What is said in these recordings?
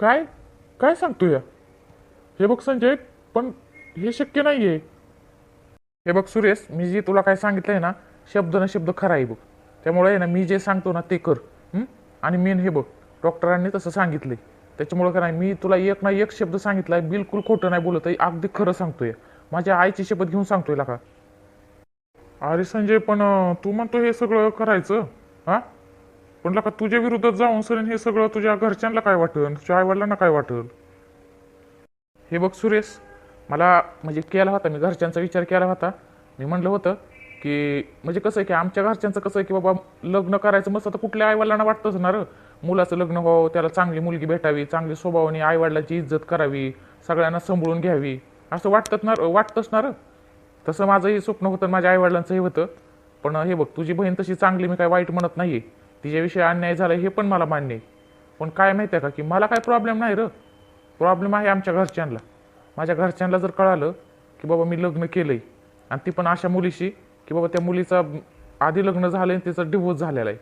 काय? काय सांगतो या हे बघ संजय पण हे शक्य नाही आहे हे बघ सुरेश मी जे तुला काय सांगितलं आहे ना शब्द ना शब्द खरा आहे बघ. त्यामुळे आहे ना मी जे सांगतो ना ते कर. आणि मेन हे बघ डॉक्टरांनी तसं सांगितलंय. त्याच्यामुळं काय नाही मी तुला एक ना एक शब्द सांगितला आहे बिलकुल खोटं नाही बोलत आहे अगदी खरं सांगतोय. माझ्या आईची शपथ घेऊन सांगतोय का अरे संजय पण तू म्हणतो हे सगळं करायचं हा? पण लका तुझ्या विरोधात जाऊन सर हे सगळं तुझ्या घरच्यांना काय वाटेल तुझ्या आईवडिलांना काय वाटेल हे बघ सुरेश मला म्हणजे केला होता मी घरच्यांचा विचार केला होता. मी म्हणलं होतं की म्हणजे कसं आहे की आमच्या घरच्यांचं कसं आहे की बाबा लग्न करायचं मस्त आता कुठल्या आईवडिलांना वाटतंच ना मुलाचं लग्न व्हावं त्याला चांगली मुलगी भेटावी चांगली स्वभावाने आईवडिलांची इज्जत करावी सगळ्यांना सांभाळून घ्यावी. असं वाटत ना वाटतंच ना र? तसं माझंही स्वप्न होतं माझ्या आईवडिलांचंही होतं. पण हे बघ तुझी बहीण तशी चांगली मी काय वाईट म्हणत नाही आहे तिच्याविषयी अन्याय झाला हे पण मला मान्य आहे. पण काय माहिती आहे का की मला काय प्रॉब्लेम नाही र. प्रॉब्लेम आहे आमच्या घरच्यांना. माझ्या घरच्यांना जर कळालं की बाबा मी लग्न केलंय आणि ती पण अशा मुलीशी की बाबा त्या मुलीचा आधी लग्न झालंय आणि तिचं डिवोर्स झालेला आहे.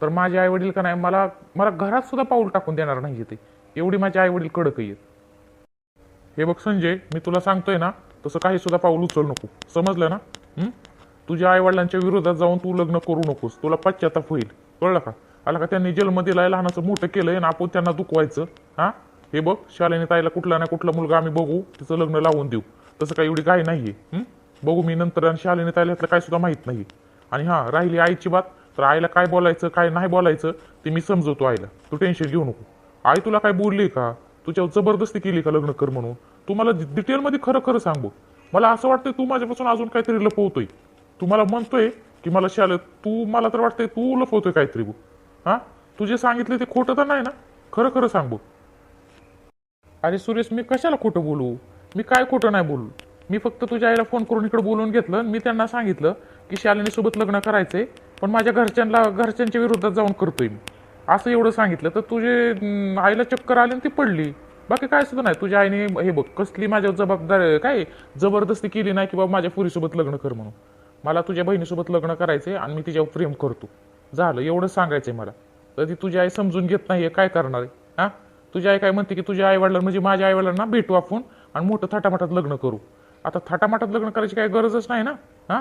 तर माझे आईवडील का नाही मला मला घरात सुद्धा पाऊल टाकून देणार नाही ते. एवढी माझे आईवडील कडक आहेत. हे बघ संजय मी तुला सांगतोय ना तसं काही सुद्धा पाऊल उचल नको. समजलं ना? तुझ्या आईवडिलांच्या विरोधात जाऊन तू लग्न करू नकोस. तुला पश्चाताप होईल. कळलं का? आला का? त्यांनी जेलमध्ये लहानाचं मोठं केलंय आणि आपण त्यांना दुखवायचं. हा? हे बघ शालेने ताईला कुठला ना कुठला मुलगा आम्ही बघू तिचं लग्न लावून देऊ. तसं काही एवढी काय नाहीये. बघू मी नंतर आणि शालेने ताईला यातलं काय सुद्धा माहीत नाही आणि हा राहिली आईची बात. तर आईला काय बोलायचं काय नाही बोलायचं ते मी समजवतो आईला. तू टेन्शन घेऊ नको. आई तुला काय बोलली का? तुझ्यावर जबरदस्ती केली का लग्न कर म्हणून? तू मला डिटेलमध्ये खरं खरं सांगू मला असं वाटतंय तू माझ्यापासून अजून काहीतरी लपवतोय. तू मला म्हणतोय की मला शाल तू मला तर वाटतंय तू लपवतोय काहीतरी बघ. हा? तू जे सांगितलं ते खोटं तर नाही ना? खरं खरं सांग बघ. अरे सुरेश मी कशाला खोटं बोलू? मी काय खोटं नाही बोलू? मी फक्त तुझ्या आईला फोन करून इकडे बोलवून घेतलं मी त्यांना सांगितलं की शालिनी सोबत लग्न करायचंय पण माझ्या घरच्यांना घरच्यांच्या विरोधात जाऊन करतोय मी. असं एवढं सांगितलं तर तुझे आईला चक्कर आली आणि ती पडली. बाकी काय सुद्धा नाही. तुझ्या आईने हे बघ कसली माझ्या जबाबदार काय जबरदस्ती केली नाही की बाबा माझ्या पुरीसोबत लग्न कर म्हणून. मला तुझ्या बहिणीसोबत लग्न करायचंय आणि मी तिच्यावर प्रेम करतो. झालं एवढं सांगायचंय मला. तर ती तुझी आई समजून घेत नाहीये काय करणार आहे? हा? तुझी आई काय म्हणते की तुझ्या आईवडिलांना म्हणजे माझ्या आईवडिलांना भेटू आपण आणि मोठं थाटामाटात लग्न करू. आता थाटामाटात लग्न करायची काही गरजच नाही ना? हा?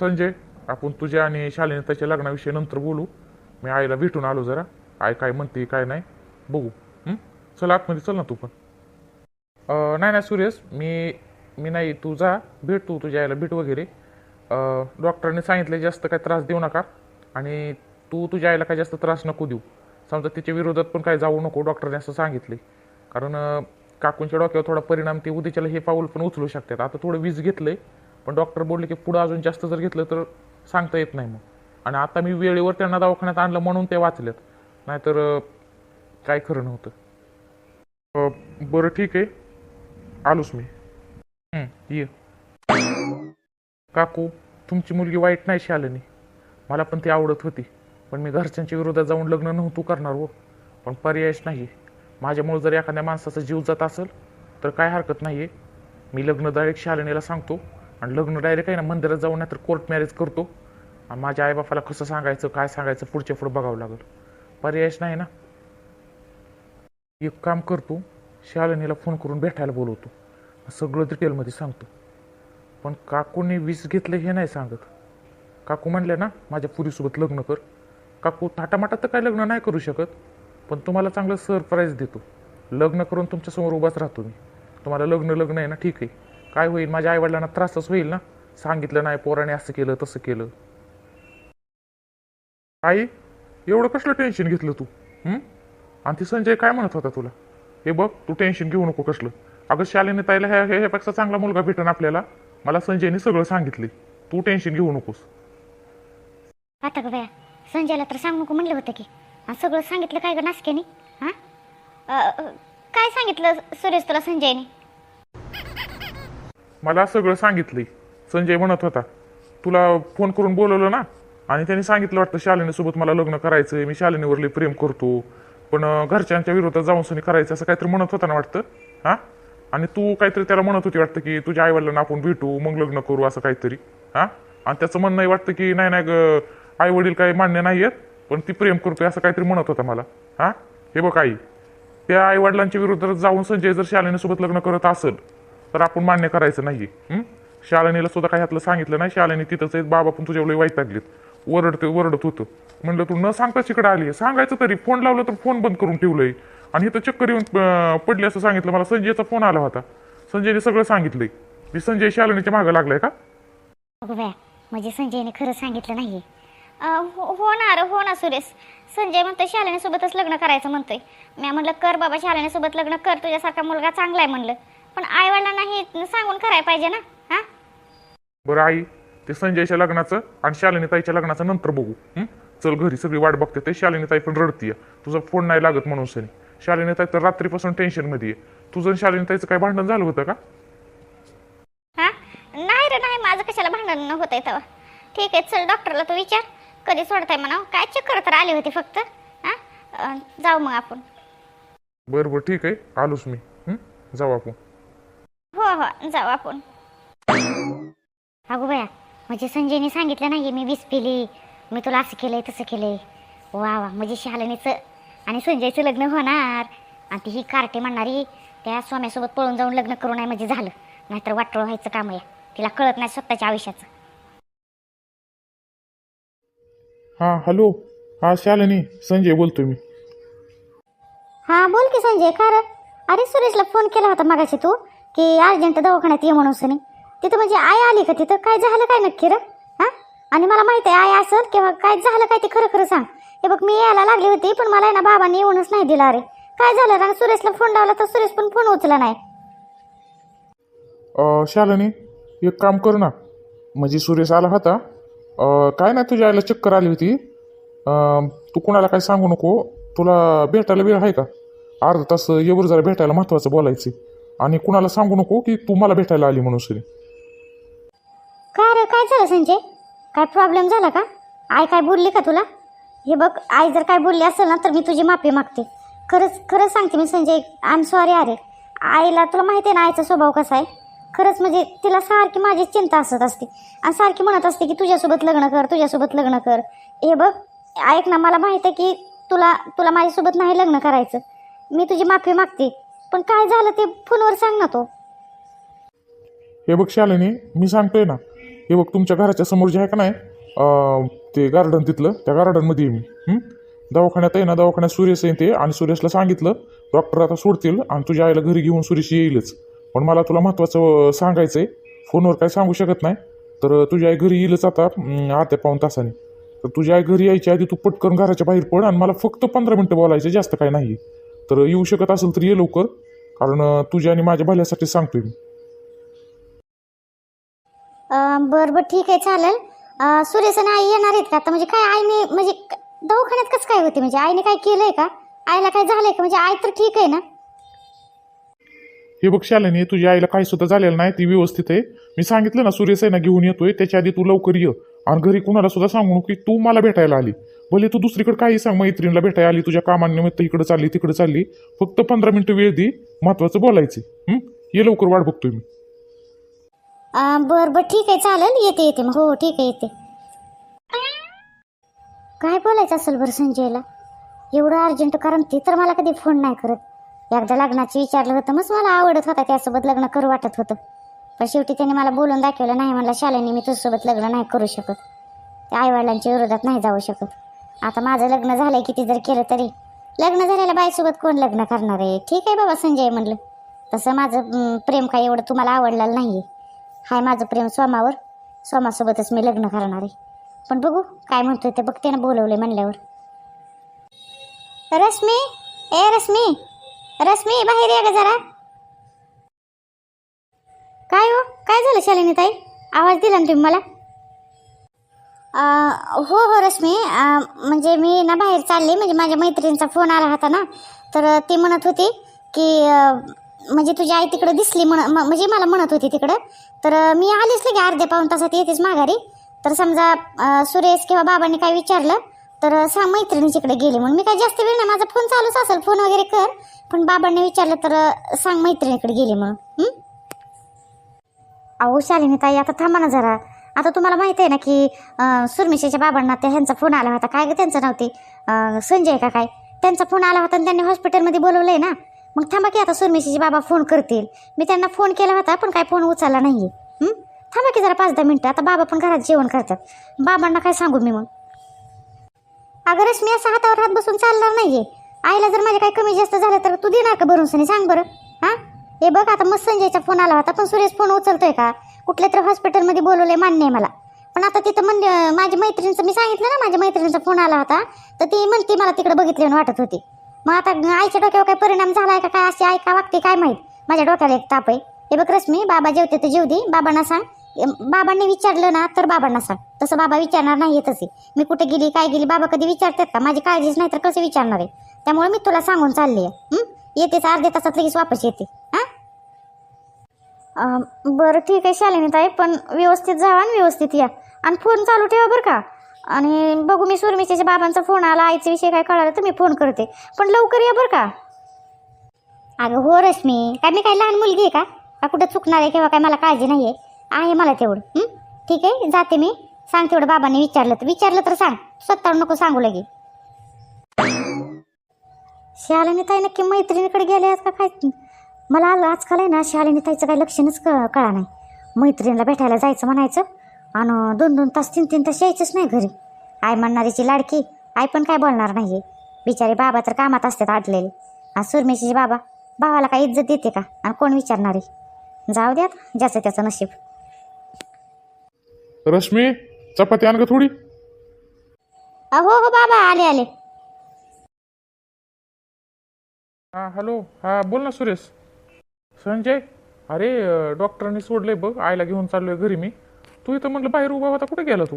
संजय आपण तुझ्या आणि शालिनी त्याच्या लग्नाविषयी नंतर बोलू. मी आईला भेटून आलो जरा. आई काय म्हणते काय नाही. बघू. चल आतमध्ये चल ना तू पण. नाही नाही सुरेश मी मी नाही तू जा भेट तू तुझ्या आईला भेट वगैरे. अं, डॉक्टरांनी सांगितले जास्त काही त्रास देऊ नका. आणि तू तुझ्या आईला काही जास्त त्रास नको देऊ. समजा तिच्या विरोधात पण काही जाऊ नको डॉक्टरने असं सांगितले कारण काकूंच्या डोक्यावर थोडा परिणाम ते उद्याच्याला हे पाऊल पण उचलू शकतात. आता थोडं वीज घेतलंय पण डॉक्टर बोलले की पुढं अजून जास्त जर घेतलं तर सांगता येत नाही मग. आणि आता मी वेळेवर त्यांना दवाखान्यात आणलं म्हणून ते वाचलेत. नाहीतर काय खरं नव्हतं. बरं ठीक आहे. आलोच मी. ये. काकू तुमची मुलगी वाईट नाही शालिनी. मला पण ती आवडत होती पण मी घरच्यांच्या विरोधात जाऊन लग्न नव्हतो करणार हो. पण पर्यायच नाही माझ्यामुळे जर एखाद्या माणसाचा जीव जात असेल तर काय हरकत नाही आहे मी लग्न डायरेक्ट शालिनीला सांगतो आणि लग्न डायरेक्ट आहे ना मंदिरात जाऊन नाही तर कोर्ट मॅरेज करतो. आणि माझ्या आईबापाला कसं सांगायचं काय सांगायचं पुढच्या पुढं बघावं लागेल. पर्यायच नाही ना. एक काम करतो शालिनीला फोन करून भेटायला बोलवतो. सगळं डिटेलमध्ये सांगतो. पण काकूने वीस घेतलं हे नाही सांगत. काकू म्हणले ना माझ्या पुरीसोबत लग्न कर. काकू थाटामाटात तर काय लग्न नाही करू शकत पण तुम्हाला चांगलं सरप्राईज देतो. लग्न करून तुमच्यासमोर उभाच राहतो मी. तुम्हाला लग्न लग्न आहे ना ठीक आहे. काय होईल माझ्या आईवडिलांना त्रासच होईल ना? सांगितलं नाही पोराने असं केलं तसं केलं. आई एवढं कसलं टेन्शन घेतलं तू? आणि ती संजय काय म्हणत होता तुला? हे बघ तू टेन्शन घेऊ नको कसलं. अगं शालेने ताईला ह्या ह्या- ह्यापेक्षा चांगला मुलगा भेटन आपल्याला. मला संजयने सगळं सांगितले. तू टेन्शन घेऊ नकोस. आता ग बया संजयला तर सांगू नको म्हणलं होतं की. सगळं सांगितलं काय ग नासक्याने? हां? काय सांगितलं सुरेश तुला संजयने? मला सगळं सांगितलंय. संजय म्हणत होता तुला फोन करून बोलवलं ना? आणि त्यांनी सांगितलं वाटतं शालिनीसोबत मला लग्न करायचंय मी शालिनीवर लई प्रेम करतो. पण अं, घरच्यांच्या विरोधात जाऊन सनी करायचं असं काहीतरी म्हणत होता ना वाटतं? हा? आणि तू काहीतरी त्याला म्हणत होती वाटतं की तुझ्या आईवडिलांना आपण भेटू मग लग्न करू असं काहीतरी. हा? आणि त्याचं म्हणणं वाटतं की नाही नाही आई वडील काही मान्य नाही आहेत पण ती प्रेम करतोय असं काहीतरी म्हणत होता मला. हा? हे बघ आई त्या आई वडिलांच्या विरोधात जाऊन संजय जर शालिनीसोबत लग्न करत असेल तर आपण मान्य करायचं नाही शालिनीला सुद्धा काही ह्यातलं सांगितलं नाही. शालिनी तिथंच एक बाबा पण तुझ्या वाईट लागलेत ओरडते ओरडत होतं. म्हणलं तू न सांगता इकडे आली सांगायचं तरी फोन लावलं तर फोन बंद करून ठेवलंय. आणि इथं चक्कर येऊन पडली असं सांगितलं. मला संजयचा फोन आला होता. संजयने सगळं सांगितलंय. मी संजय शालिनीच्या मागं लागलाय का? अगो बया म्हणजे संजयने खरं सांगितलं नाही होणार हो ना सुरेश. संजय म्हणतोय शालिनीसोबतच लग्न करायचं म्हणतोय. मी म्हणलं कर बाबा शालिनीसोबत लग्न कर. तुझ्यासारखा मुलगा चांगला आहे म्हणलं. पण आईवडिलांना हे सांगून करायला पाहिजे ना? हा? बरं आई ते संजयच्या लग्नाचं आणि शालिनी ताईच्या लग्नाचं नंतर बघू. हं? चल घरी सगळी वाट बघते. ते शालिनी ताई पण रडतीये. तुझा फोन नाही लागत म्हणून सनी. शालिनी ताई तर रात्रीपासून टेन्शनमध्ये आहे तुझं आणि शालिनी ताईचं काय भांडण झालं होतं का? हा? नाही रे नाही. माझं कशाला भांडण होत आहे तेव्हा? ठीक आहे चल डॉक्टरला तू विचार. कधी सोडताय म्हणा काय चक्कर तर आली होती फक्त. हा? अं, जाऊ मग आपण. बरं बरं. ठीक आहे. आलोच मी. हं? जाऊ आपण. हो हो. जाऊ आपण. अगो बया म्हणजे संजयने सांगितलं नाही मी वीस पिली. मी तुला असं केलंय तसं केलंय. वा वा. म्हणजे शालिनीचं आणि संजयचं लग्न होणार. आणि ती ही कार्टे म्हणणारी त्या स्वाम्यासोबत पळून जाऊन लग्न करू नये म्हणजे झालं. नाहीतर वाटोळ व्हायचं काम आहे. तिला कळत नाही स्वतःच्या आयुष्याचं. हां हॅलो. हा शालिनी संजय बोलतोय मी. हा बोल की संजय का रे? अरे सुरेशला फोन केला होता मागाशी तू की अर्जंट दवाखान्यात ये म्हणून सनी. तिथं म्हणजे आई आली का तिथं? काय झालं काय नक्की रे? हा? आणि मला माहीत आहे आई असेल किंवा काय झालं काय ते खरं खरं सांग. हे बघ मी यायला लागली होती पण मला ना बाबांनी येऊनच नाही दिला अरे. काय झालं? ना सुरेशला फोन लावला तर सुरेश पण फोन उचला नाही. अं, शालिनी एक काम कर ना. म्हणजे सुरेश आला होता. अं, काय नाही तुझ्या आईला चक्कर आली होती. अं, तू कुणाला काय सांगू नको. तुला भेटायला वेळ आहे का? अर्धा तास येवर जरा भेटायला महत्वाचं बोलायचं. आणि कुणाला सांगू नको की तू मला भेटायला आली म्हणून सरी काय रे काय झालं संजय? काय प्रॉब्लेम झाला का? आई काय बोलली का तुला? हे बघ आई जर काय बोलली असेल ना तर मी तुझी माफी मागते. खरंच खरंच सांगते मी संजय. आय एम सॉरी अरे. आईला तुला माहिती आहे ना आईचा स्वभाव कसा आहे? खरंच म्हणजे तिला सारखी माझी चिंता असत असते. आणि सारखी म्हणत असते की तुझ्यासोबत लग्न कर तुझ्यासोबत लग्न कर. हे बघ ऐक ना मला माहीत आहे की तुला तुला माझ्यासोबत नाही लग्न करायचं. मी तुझी माफी मागते. पण काय झालं ते फोनवर सांग ना तो. हे बघ शालिनी मी सांगतोय ना. हे बघ तुमच्या घराच्या समोर जे आहे का नाही ते गार्डन तिथलं त्या गार्डनमध्ये मी दवाखान्यात आहे ना दवाखान्यात सुरेश आहे ते आणि सुरेशला सांगितलं डॉक्टर आता सोडतील आणि तुझ्या आईला घरी घेऊन सुरेश येईलच. पण मला तुला महत्त्वाचं सांगायचं आहे फोनवर काय सांगू शकत नाही. तर तुझी आई घरी येईलच आता आत्या पाऊन तासाने. तर तुझी आई घरी यायच्या आधी तू पटकन घराच्या बाहेर पड आणि मला फक्त पंधरा मिनटं बोलायचं जास्त काय नाही तर येऊ शकत असेल तर ये लवकर कारण तुझ्या आणि माझ्या भल्यासाठी सांगतोय मी. बरं बरं ठीक आहे चालेल. अं, आई येणार आहेत का? आता म्हणजे काय आईने म्हणजे दवाखान्यात कसं काय होते? म्हणजे आईने काय केलंय का? आईला काय झालंय का? म्हणजे आई तर ठीक आहे ना? हे बघ शालिनी तुझ्या आईला काही सुद्धा झालेलं नाही ती व्यवस्थित आहे. मी सांगितलं ना सूर्यसेना घेऊन येतोय त्याच्या आधी तू लवकर ये. आणि घरी कुणाला सुद्धा सांगू नको की तू मला भेटायला आली. भले तू दुसरीकडे काही सांग मैत्रिणीला भेटायला आली तुझ्या कामानिमित्त इकडे चालली तिकडे चालली. फक्त पंधरा मिनिटं वेळ दे महत्वाचं बोलायचं. ये लवकर वाट बघतोय मी. बरं बरं ठीक आहे चालेल येते येते मग हो, हो ठीक आहे येते. काय बोलायचं असेल बरं संजयला? एवढं अर्जंट कारण ते तर मला कधी फोन नाही करत. एकदा लग्नाचं विचारलं होतं मग मला आवडत होता त्यासोबत लग्न करू वाटत होतं. पण शेवटी त्याने मला बोलून दाखवलं नाही म्हणलं शालेने मी तुझ्यासोबत लग्न नाही करू शकत. त्या आईवडिलांच्या विरोधात नाही जाऊ शकत. आता माझं लग्न झालंय किती जर केलं तरी. लग्न झालेल्या बाईसोबत कोण लग्न करणार आहे? ठीक आहे बाबा संजय म्हणलं. तसं माझं प्रेम काय एवढं तुम्हाला आवडलेलं नाही आहे हाय माझं प्रेम स्वामावर स्वामासोबतच मी लग्न करणार आहे. पण बघू काय म्हणतोय ते बघते ना बोलवले म्हणल्यावर. रश्मी! ए रश्मी! रश्मी बाहेर या ग जरा. काय हो? काय झालं शालिनी ताई? आवाज दिला ना तुम्ही मला? हो हो रश्मी. म्हणजे मी ना बाहेर चालले. म्हणजे माझ्या मैत्रिणीचा फोन आला होता ना. तर ती म्हणत होती की म्हणजे तुझी आई तिकडं दिसली म्हण म्हणजे मला म्हणत होती तिकडं. तर मी आलीच लगे अर्ध्या पाऊन तासात येतेच माघारी. तर समजा सुरेश किंवा बाबांनी काय विचारलं तर अं, मैत्रिणी तिकडे गेली. म्हणून मी काय जास्त वेळ नाही माझा फोन चालूच असेल फोन वगैरे कर. पण बाबांनी विचारलं तर सांग मैत्रिणीकडे गेली म्हणून. अहो शालिनी ताई आता थांबा ना जरा. आता तुम्हाला माहिती आहे ना की अं, सुरमिशेच्या बाबांना त्या ह्यांचा फोन आला होता. काय ग त्यांचं नाव ते? संजय का काय? त्यांचा फोन आला होता आणि त्यांनी हॉस्पिटलमध्ये बोलवलं आहे ना. मग थांबा की आता सुरमेशीचे बाबा फोन करतील. मी त्यांना फोन केला होता पण काय फोन उचलला नाही आहे थांबा की जरा पाच दहा मिनटं आता बाबा पण घरात जेवण करतात. बाबांना काय सांगू मी मग? अगं रश्मी असं हातावर हात बसून चालणार नाहीये. आईला जर माझ्या काही कमी जास्त झालं तर तू देणार का भरून सनी सांग बरं. हा? हे बघ आता मस्त संजयचा फोन आला होता पण सुरेश फोन उचलतोय का? कुठल्या तरी हॉस्पिटलमध्ये बोलवलंय मान्य आहे मला. पण आता तिथं म्हणजे माझ्या मैत्रिणीचं मी सांगितलं ना माझ्या मैत्रिणीचा फोन आला होता तर ती म्हणते मला तिकडे बघितल्यानं वाटत होती. मग आता आईच्या डोक्यावर काय परिणाम झालाय का काय अशी आई का वागते काय माहीत? माझ्या डोक्याला एक ताप आहे. हे बघ रश्मी बाबा जेवते तर जेव दे बाबांना सांग. बाबांनी विचारलं ना तर बाबांना सांग. तसं बाबा विचारणार नाही तसे. मी कुठे गेली काय गेली बाबा कधी विचारतात का? माझी काळजीच नाही तर कसं विचारणार आहे? त्यामुळे मी तुला सांगून चालली आहे. येतेच अर्ध्या तासात लगेच वापस येते. हा? बरं ठीक आहे शालिनी ताई पण व्यवस्थित जावा आणि व्यवस्थित या. आणि फोन चालू ठेवा बरं का. आणि बघू मी सुरमिशेच्या बाबांचा फोन आला आईचा विषय काय कळाला तर मी फोन करते. पण लवकर या बरं का. अगं हो रश्मी काय मी काय लहान मुलगी आहे का? का कुठं चुकणार आहे किंवा काय मला काळजी नाही आहे? आहे मला तेवढं ठीक आहे जाते मी. सांग तेवढं बाबांनी विचारलं तर विचारलं तर सांग. स्वतःवर नको सांगू लगे. शालिनी ताई नक्की मैत्रिणीकडे गेले आहेत का काय? मला आलं आजकाल आहे ना शालिनी ताईचं काही लक्षणच क कळा नाही. मैत्रिणीला भेटायला जायचं म्हणायचं. आणि दोन दोन तास तीन तीन तास यायचंच नाही घरी. आई म्हणणारीची लाडकी आई पण काय बोलणार नाही बिचारे बाबा तर कामात असतात आडलेले आणि सुरमेशीचे बाबा भावाला काय इज्जत देते का? आणि कोण विचारणारे? जाऊ द्यात ज्याचं त्याचं नशीब. रश्मी चपाती आण ग थोडी. अहो हो बाबा आले आले. हा हॅलो हा बोल ना सुरेश. संजय अरे अं, डॉक्टरांनी सोडलंय बघ आईला घेऊन चाललोय घरी मी. तू इथं म्हटलं बाहेर उभा होता. कुठे गेला तू?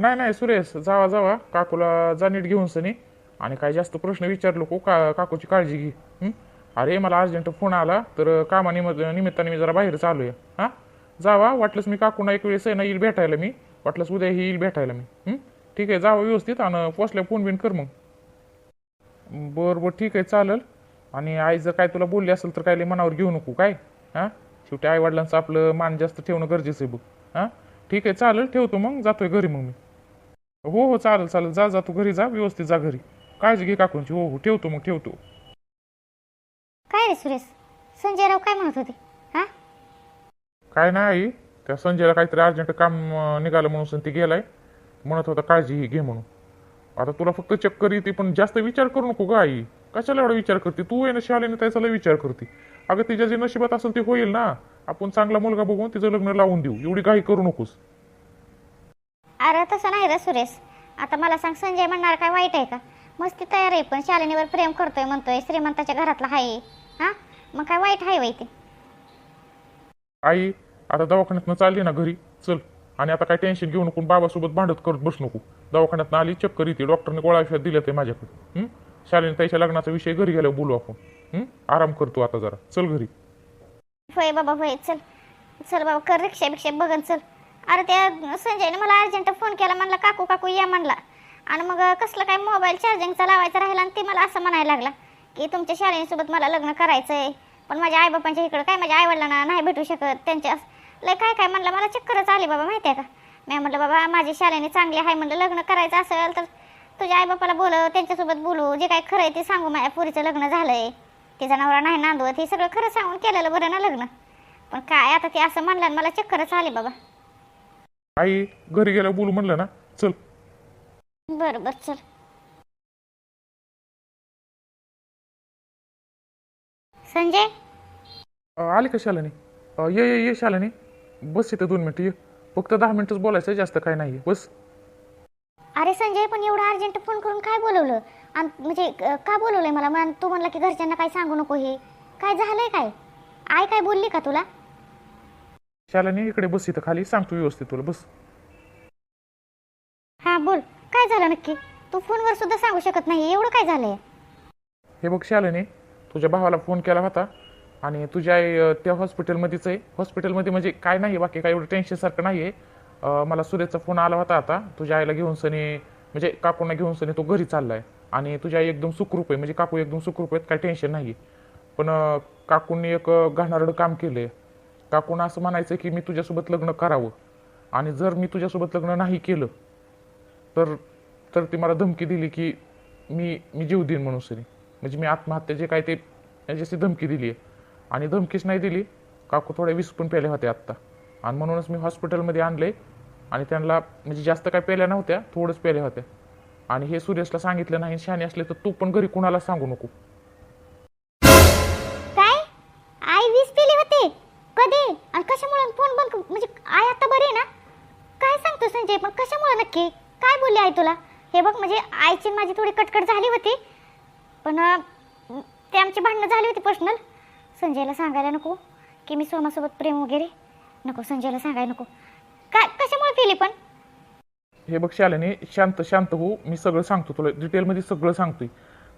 नाही नाही सुरेश जावा जावा. काकूला जा नीट घेऊन सनी. आणि काय जास्त प्रश्न विचारलो को का काकूची काळजी घे. अरे मला अर्जंट फोन आला तर कामानिमित्त निमित्ताने मी जरा बाहेर चालू आहे. हां? जावा वाटलंच मी काकूना एक वेळेस ना येईल भेटायला मी. वाटलंच उद्या ही येईल भेटायला मी. ठीक आहे जावा व्यवस्थित आणि पोचल्या फोन बिन कर मग. बरं बरं ठीक आहे चालेल. आणि आई जर काय तुला बोलली असेल तर काय लय मनावर घेऊ नको काय? हां? शेवटी आई वडिलांचं आपलं मान जास्त ठेवणं गरजेचं आहे बघ. हां? ठीक आहे चालेल ठेवतो मग. जातोय घरी मग मी. हो हो चालेल चालेल. जा जा तू घरी जा. व्यवस्थित जा घरी. काळजी घे काकूंची. हो हो ठेवतो मग ठेवतो. काय रे सुरेश? संजयराव काय म्हणत होते? हा? काय नाही आई. त्या संजयला काहीतरी अर्जंट काम अं, निघालं म्हणून ती गेलाय. म्हणत होता काळजी घे म्हणून. आता तुला फक्त चक्कर येते पण जास्त विचार करू नको ग आई. कशाला एवढा विचार करते? तू आहे ना शालेने त्याचा लय विचार करते. अगं तिच्या जे नशिबात असेल ते होईल ना. आपण चांगला मुलगा बघून तिचं लग्न लावून देऊ. एवढी काही करू नकोस. अरे तसं नाही रे सुरेश. आता मला सांग संजय म्हणणार काय वाईट आहे का? मस्ती तयार आहे पण शालिनीवर प्रेम करतोय म्हणतोय. श्रीमंताच्या घरातला आहे हा? मग काय वाईट आहे वय ते. आई आता दवाखान्यातनं चालली ना घरी. चल. आणि आता काय टेन्शन घेऊ नको बाबासोबत भांडत करत बस नको. दवाखान्यातनं आली चक्कर येते. डॉक्टरने गोळ्या औषध दिले ते माझ्याकडे? शालेने लग्नाचा विषय घरी गेल्यावर बोलू आपण. हं? आराम करतो आता जरा. चल घरी. होय बाबा होय. चल. चल बाबा कर रिक्षा बिक्षा बघन चल. अरे त्या संजयने मला अर्जंट फोन केला म्हणला काकू काकू या म्हणला. आणि मग कसलं काय मोबाईल चार्जिंगचा लावायचा राहिला आणि ते मला असं म्हणायला लागला की तुमच्या शाळेसोबत मला लग्न करायचं आहे पण माझ्या आईबापांच्या इकडं काय माझ्या आईवडिलांना नाही भेटू शकत त्यांच्या लय काय काय म्हणलं मला चक्करच आली बाबा माहिती आहे का? मी म्हटलं बाबा माझी शाळेने चांगली आहे म्हणलं लग्न करायचं असेल तर तुझ्या आईबापाला बोलव त्यांच्यासोबत बोलू जे काय खरं आहे ते सांगू. माझ्या पुरीचं लग्न झालंय. तिचा नवरा नाही नांदवत. हे सगळं खरं सांगून केलेलं बरं ना लग्न. पण काय आता ते असं म्हणलं आणि मला चक्करच आली बाबा. आई घरी गेल्यावर बोलू म्हणलं ना? चल. बरं बरं चल. संजय? आली का शालिनी? अ, ये ये ये शालिनी. बस इथे दोन मिनटं ये. फक्त दहा मिनिटच बोलायचं आहे, जास्त काय नाही बस. अरे संजय पण एवढं अर्जंट फोन करून काय बोलवलं? आणि म्हणजे का बोलवलंय मला? मग तू म्हणला की घरच्यांना काय सांगू नको हे. काय झालंय काय? आई काय बोलली का तुला? शालिनी इकडे बस इथं खाली सांगतो व्यवस्थित तुला बस. हा बोल. काय झालं नक्की? तू फोनवर सुद्धा सांगू शकत नाही. एवढं काय झालंय? हे बघ शालिनी तुझ्या भावाला फोन केला होता आणि तुझ्या आई अ, त्या हॉस्पिटलमध्येच आहे. हॉस्पिटलमध्ये म्हणजे काय नाही बाकी काय एवढं टेन्शनसारखं नाही आहे मला सुरेशचा फोन आला होता आता. तुझ्या आईला घेऊन सनी म्हणजे काकूंना घेऊन सनी तो घरी चाललाय. आणि तुझ्या आई एकदम सुखरूप आहे. म्हणजे काकू एकदम सुखरूप आहेत काही टेन्शन नाही पण काकूंनी एक घाणारडं काम केलं आहे काकून असं म्हणायचं की मी तुझ्यासोबत लग्न करावं. आणि जर मी तुझ्यासोबत लग्न नाही केलं तर तर ती मला धमकी दिली की मी मी जीव देईन म्हणून सरी म्हणजे मी आत्महत्याचे काय ते याच्याशी धमकी दिली आहे आणि धमकीच नाही दिली. काकू थोड्या वीस पण होते आत्ता. आणि म्हणूनच मी हॉस्पिटलमध्ये आणले आणि त्यांना म्हणजे जास्त काय पेल्या नव्हत्या थोडंच पेल्या होत्या. आणि हे सुरेशला सांगितलं नाही शहाणे असले तर तू पण घरी कुणाला सांगू नको. काय? आई वीस पेले होते. कधी? आणि कशामुळे फोन बंद म्हणजे आई आता बरी आहे ना? काय सांगतो संजय पण कशामुळे नक्की? काय बोलली आई तुला? हे बघ म्हणजे आईची माझी थोडी कटकट झाली होती. पण ते आमची भांडणं झाली होती पर्सनल संजयला सांगायला नको की मी सोमासोबत प्रेम वगैरे नको संजयला सांगायला नको. काय कशामुळे केली पण? हे बघ शालेने शांत शांत हो. मी सगळं सांगतो तुला. डिटेलमध्ये सगळं सांगतोय.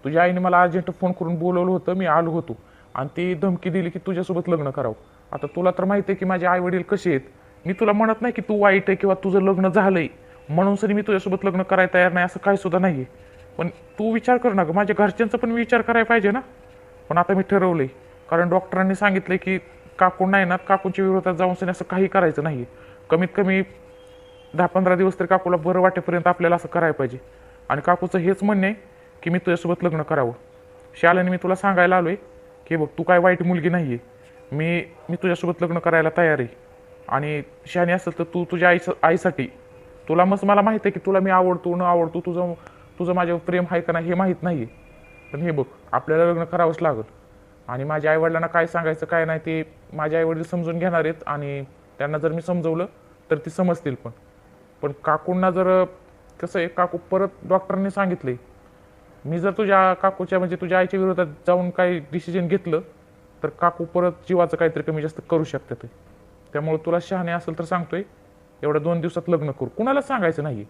तुझ्या आईने मला अर्जंट फोन करून बोलवलं होतं. मी आलो होतो. आणि ती धमकी दिली की तुझ्यासोबत लग्न करावं. आता तुला तर माहिती आहे की माझे आई वडील कसे आहेत. मी तुला म्हणत नाही की तू वाईट आहे किंवा तुझं लग्न झालंय. म्हणून सरी मी तुझ्यासोबत लग्न करायला तयार नाही असं काय सुद्धा नाही आहे पण तू विचार कर ना गं. माझ्या घरच्यांचा पण विचार करायला पाहिजे ना. पण आता मी ठरवलंय. कारण डॉक्टरांनी सांगितलंय की काकू नाही ना काकूंच्या विरोधात जाऊन सनी असं काही करायचं नाही कमीत कमी दहा पंधरा दिवस तरी काकूला बरं वाटेपर्यंत आपल्याला असं करायला पाहिजे. आणि काकूचं हेच म्हणणं आहे की मी तुझ्यासोबत लग्न करावं. शालेने मी तुला सांगायला आलो आहे की बघ तू काय वाईट मुलगी नाही आहे मी मी तुझ्यासोबत लग्न करायला तयार आहे. आणि शहाणी असेल तर तू तुझ्या आईस आईसाठी तुला मस्त मला माहीत आहे की तुला मी आवडतो न आवडतो तुझं तुझं माझ्यावर प्रेम आहे का नाही हे माहीत नाही आहे पण हे बघ आपल्याला लग्न करावंच लागल. आणि माझ्या आईवडिलांना काय सांगायचं काय नाही ते माझे आईवडील समजून घेणार आहेत आणि त्यांना जर मी समजवलं तर ती समजतील पण. पण काकूंना जर कसं आहे काकू परत डॉक्टरांनी सांगितले मी जर तुझ्या काकूच्या म्हणजे तुझ्या आईच्या विरोधात जाऊन काही डिसिजन घेतलं तर काकू परत जीवाचं काहीतरी कमी जास्त करू शकते ते त्यामुळे तुला शहाणे असेल तर सांगतोय एवढ्या दोन दिवसात लग्न करू. कुणाला सांगायचं नाही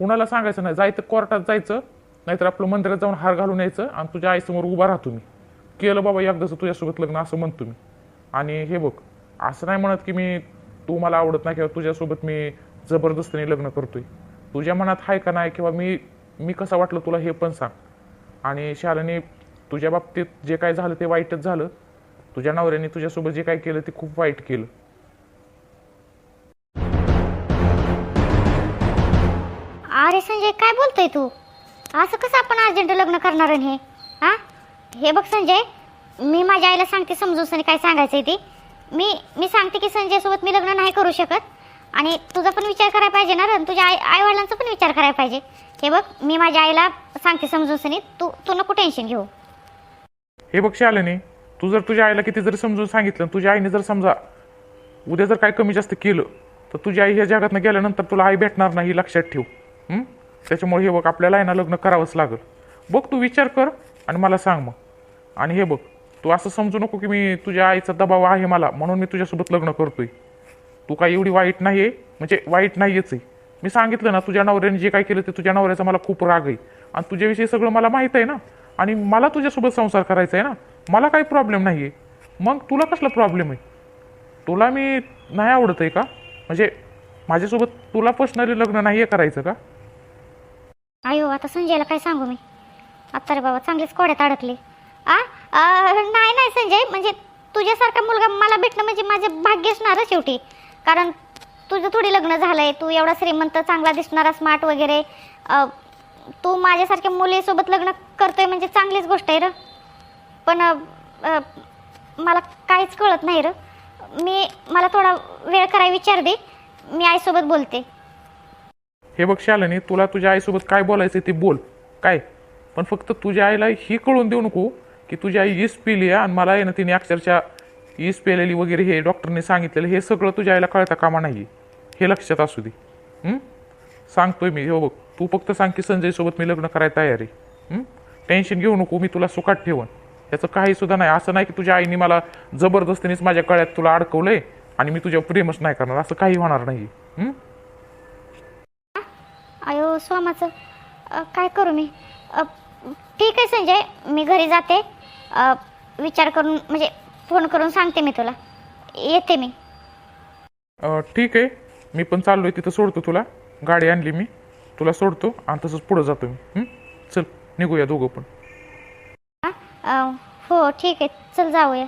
कुणाला सांगायचं नाही. जायचं कोर्टात जायचं नाहीतर आपलं मंदिरात जाऊन हार घालून यायचं आणि तुझ्या आईसमोर उभा राहतो मी. केलं बाबा एकदाचं तुझ्यासोबत लग्न असं म्हणतो मी. आणि हे बघ असं नाही म्हणत की मी तू मला आवडत नाही किंवा तुझ्यासोबत मी जबरदस्तीने लग्न करतोय. तुझ्या मनात आहे का नाही किंवा मी मी कसं वाटलं तुला हे पण सांग. आणि शालाने तुझ्या बाबतीत जे काय झालं ते वाईटच झालं. तुझ्या नवऱ्याने तुझ्यासोबत जे काय केलं ते खूप वाईट केलं. अरे संजय काय बोलतोय तू? असं कसं आपण अर्जंट लग्न करणार आहे हे? हे बघ संजय मी माझ्या आईला सांगते समजून सनी काय सांगायचं आहे ते. मी मी सांगते की संजयसोबत मी लग्न नाही करू शकत. आणि तुझा पण विचार करायला पाहिजे ना रण तुझ्या आई आई वडिलांचा पण विचार करायला पाहिजे. हे बघ मी माझ्या आईला सांगते समजून सनी तू तू नको टेन्शन घेऊ. हे बघ शालिनी तू जर तुझ्या आईला किती जरी समजून सांगितलं तुझ्या आईने जर समजा उद्या जर काय कमी जास्त केलं तर तुझी आई ह्या जगातनं गेल्यानंतर तुला आई भेटणार नाही लक्षात ठेव. त्याच्यामुळे हे बघ आपल्याला आहे ना लग्न करावंच लागल. बघ तू विचार कर आणि मला सांग मग. आणि हे बघ तू असं समजू नको की मी तुझ्या आईचा दबाव आहे मला म्हणून मी तुझ्यासोबत लग्न करतोय. तू काय एवढी वाईट नाही आहे म्हणजे वाईट नाहीच आहे. मी सांगितलं ना तुझ्या नवऱ्याने जे काय केलं ते तुझ्या नवऱ्याचा मला खूप राग आहे. आणि तुझ्याविषयी सगळं मला माहीत आहे ना. आणि मला तुझ्यासोबत संसार करायचा आहे ना. मला काही प्रॉब्लेम नाही आहे मग तुला कसला प्रॉब्लेम आहे? तुला मी नाही आवडत आहे का? म्हणजे माझ्यासोबत तुला पर्सनली लग्न नाही आहे करायचं का? आयो हो, आता संजयला काय सांगू मी? आता रे बाबा चांगलीच कोड्यात अडकले. आ? नाही नाही संजय म्हणजे तुझ्यासारखा मुलगा मला भेटणं म्हणजे माझे भाग्य असणारच शेवटी. कारण तुझं थोडी लग्न झालंय तू एवढा श्रीमंत चांगला दिसणारा स्मार्ट वगैरे. तू माझ्यासारख्या मुलीसोबत लग्न करतोय म्हणजे चांगलीच गोष्ट आहे र. पण मला काहीच कळत नाही र. मी मला थोडा वेळ करायला विचार दे. मी आईसोबत बोलते. हे बघ शालिनी तुला तुझ्या आईसोबत काय बोलायचं ते बोल. काय? पण फक्त तुझ्या आईला ही कळून देऊ नको की तुझी आई ईस पिली आहे आणि मला आहे ना तिने अक्षरशः ईस पेलेली वगैरे हे डॉक्टरने सांगितलेलं हे सगळं तुझ्या आईला कळता कामा नाही. हे लक्षात असू दे. सांगतोय मी. हो बघ तू फक्त सांग की संजयसोबत मी लग्न करायला तयार आहे. टेन्शन घेऊ नको मी तुला सुखात ठेवन. याचं काही सुद्धा नाही. असं नाही की तुझ्या आईने मला जबरदस्तीनेच माझ्या कळ्यात तुला अडकवलंय आणि मी तुझ्या प्रेमच नाही करणार. असं काही होणार नाही. अयो स्वामाचं काय करू मी? ठीक आहे संजय मी घरी जाते. अ, विचार करून म्हणजे फोन करून सांगते मी तुला. येते मी. अं, ठीक आहे. मी पण चाललोय तिथं सोडतो तुला. गाडी आणली मी. तुला सोडतो आणि तसंच पुढं जातो मी. हं? चल निघूया दोघं पण. हा? अ, हो ठीक आहे. चल जाऊया.